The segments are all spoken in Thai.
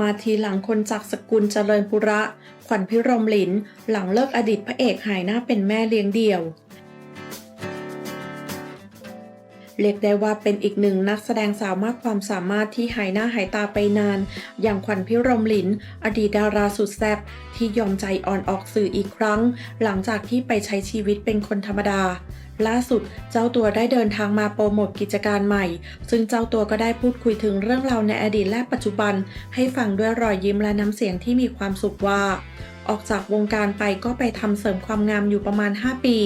มาทีหลังคนจากสกุลเจริญปุระ ขวัญพิรมลิน หลังเลิกอดีตพระเอกหายหน้าเป็นแม่เลี้ยงเดี่ยว เรียกได้ว่าเป็นอีกหนึ่งนักแสดงสาวมากความสามารถที่หายหน้าหายตาไปนาน อย่างขวัญพิรมลิน อดีตดาราสุดแซ่บที่ยอมใจอ่อนออกสื่ออีกครั้ง หลังจากที่ไปใช้ชีวิตเป็นคนธรรมดา ล่าสุดเจ้าตัวได้เดินทางมาโปรโมทกิจการใหม่ ซึ่งเจ้าตัวก็ได้พูดคุยถึงเรื่องราวในอดีตและปัจจุบัน ให้ฟังด้วยรอยยิ้มและน้ำเสียงที่มีความสุขว่า ออกจากวงการไปก็ไปทำเสริมความงามอยู่ประมาณ 5 ปี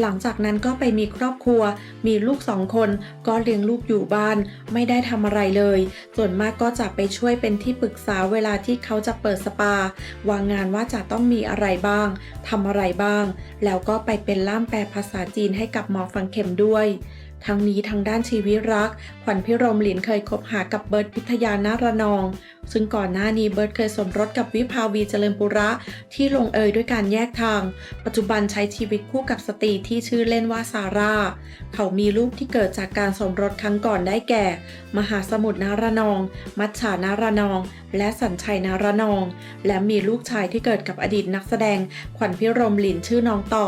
หลังจากนั้นก็ไปมีครอบครัว มีลูกสองคนก็เลี้ยงลูกอยู่บ้าน ไม่ได้ทำอะไรเลย ส่วนมากก็จะไปช่วยเป็นที่ปรึกษาเวลาที่เขาจะเปิดสปา วางงานว่าจะต้องมีอะไรบ้างทำอะไรบ้าง แล้วก็ไปเป็นล่ามแปลภาษาจีนให้กับหมอฟังเข็มด้วย ทั้งนี้ทางด้านชีวิตรัก ขวัญพิรมหลินเคยคบหากับเบิร์ตพิทยานาระนอง ซึ่งก่อนหน้านี้เบิร์ตเคยสมรสกับวิภาวีเจริญปุระที่ลงเอยด้วยการแยกทาง ปัจจุบันใช้ชีวิตคู่กับสตรีที่ชื่อเล่นว่าซาร่า เขามีลูกที่เกิดจากการสมรสครั้งก่อนได้แก่ มหาสมุทรนาระนอง มัจฉานาระนอง และสัญชัยนาระนอง และมีลูกชายที่เกิดกับอดีตนักแสดงขวัญพิรมหลินชื่อน้องต่อ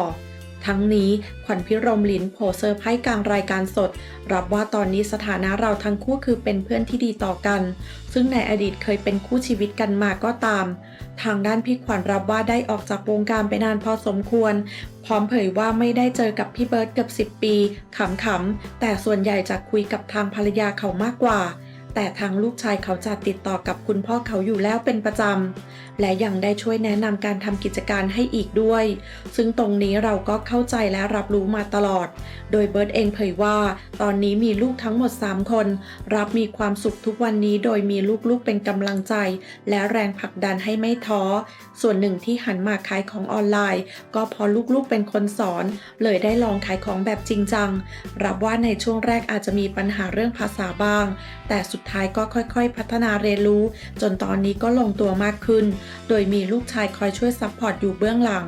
ทั้งนี้ขวัญพิรมลินโผเซอร์ไพรส์กลางรายการสด รับว่าตอนนี้สถานะเราทั้งคู่คือเป็นเพื่อนที่ดีต่อกัน ซึ่งในอดีตเคยเป็นคู่ชีวิตกันมาก็ตาม ทางด้านพี่ขวัญรับว่าได้ออกจากวงการไปนานพอสมควร พร้อมเผยว่าไม่ได้เจอกับพี่เบิร์ตเกือบ 10 ปีขำๆแต่ส่วนใหญ่จะคุยกับทางภรรยาเขามากกว่า แต่ทางลูกชายเขาจะติดต่อกับคุณพ่อเขาอยู่แล้วเป็นประจำ และยังได้ช่วยแนะนำการทำกิจการให้อีกด้วย ซึ่งตรงนี้เราก็เข้าใจและรับรู้มาตลอด โดยเบิร์ตเองเผยว่า ตอนนี้มีลูกทั้งหมด 3 คน รับมีความสุขทุกวันนี้โดยมีลูกๆเป็นกำลังใจ และแรงผลักดันให้ไม่ท้อ ส่วนหนึ่งที่หันมาขายของออนไลน์ ก็เพราะลูกๆเป็นคนสอน เลยได้ลองขายของแบบจริงจัง รับว่าในช่วงแรกอาจจะมีปัญหาเรื่องภาษาบ้าง แต่สุดดท้ายก็ค่อยๆ พัฒนาเรียนรู้ จนตอนนี้ก็ลงตัวมากขึ้น โดยมีลูกชายคอยช่วยซัพพอร์ตอยู่เบื้องหลัง